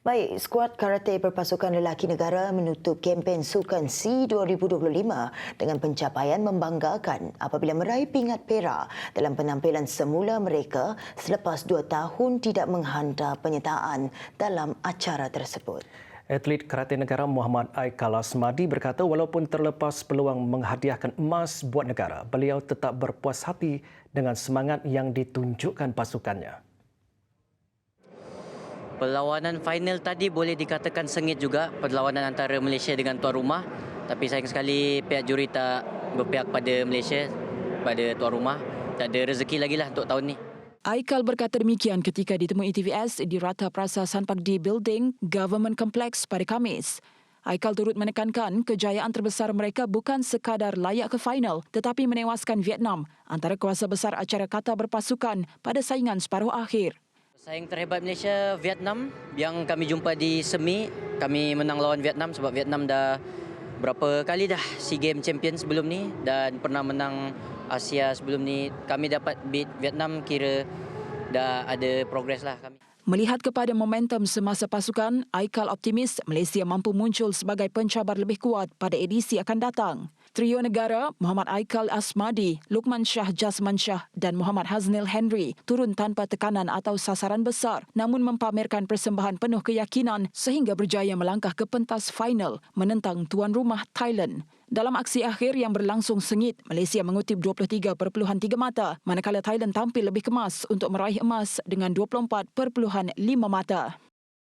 Baik, skuad karate berpasukan lelaki negara menutup kempen Sukan C 2025 dengan pencapaian membanggakan apabila meraih pingat perak dalam penampilan semula mereka selepas dua tahun tidak menghantar penyertaan dalam acara tersebut. Atlet karate negara Muhammad Aikal Asmadi berkata walaupun terlepas peluang menghadiahkan emas buat negara, beliau tetap berpuas hati dengan semangat yang ditunjukkan pasukannya. Perlawanan final tadi boleh dikatakan sengit juga perlawanan antara Malaysia dengan tuan rumah tapi sayang sekali pihak juri tak berpihak pada Malaysia pada tuan rumah tak ada rezeki lagi lah untuk tahun ni. Aikal berkata demikian ketika ditemui TVS di Rata Prasa Sanpagdi Building Government Complex pada Khamis. Aikal turut menekankan kejayaan terbesar mereka bukan sekadar layak ke final tetapi menewaskan Vietnam antara kuasa besar acara kata berpasukan pada saingan separuh akhir. Saing terhebat Malaysia Vietnam yang kami jumpa di semi kami menang lawan Vietnam sebab Vietnam dah berapa kali dah SEA Games champion sebelum ni dan pernah menang Asia sebelum ni kami dapat beat Vietnam kira dah ada progres lah kami. Melihat kepada momentum semasa pasukan, Aikal optimis Malaysia mampu muncul sebagai pencabar lebih kuat pada edisi akan datang. Trio negara Muhammad Aikal Asmadi, Lukman Shah Jasman Shah dan Muhammad Haznil Henry turun tanpa tekanan atau sasaran besar namun mempamerkan persembahan penuh keyakinan sehingga berjaya melangkah ke pentas final menentang tuan rumah Thailand. Dalam aksi akhir yang berlangsung sengit, Malaysia mengutip 23.3 mata manakala Thailand tampil lebih kemas untuk meraih emas dengan 24.5 mata.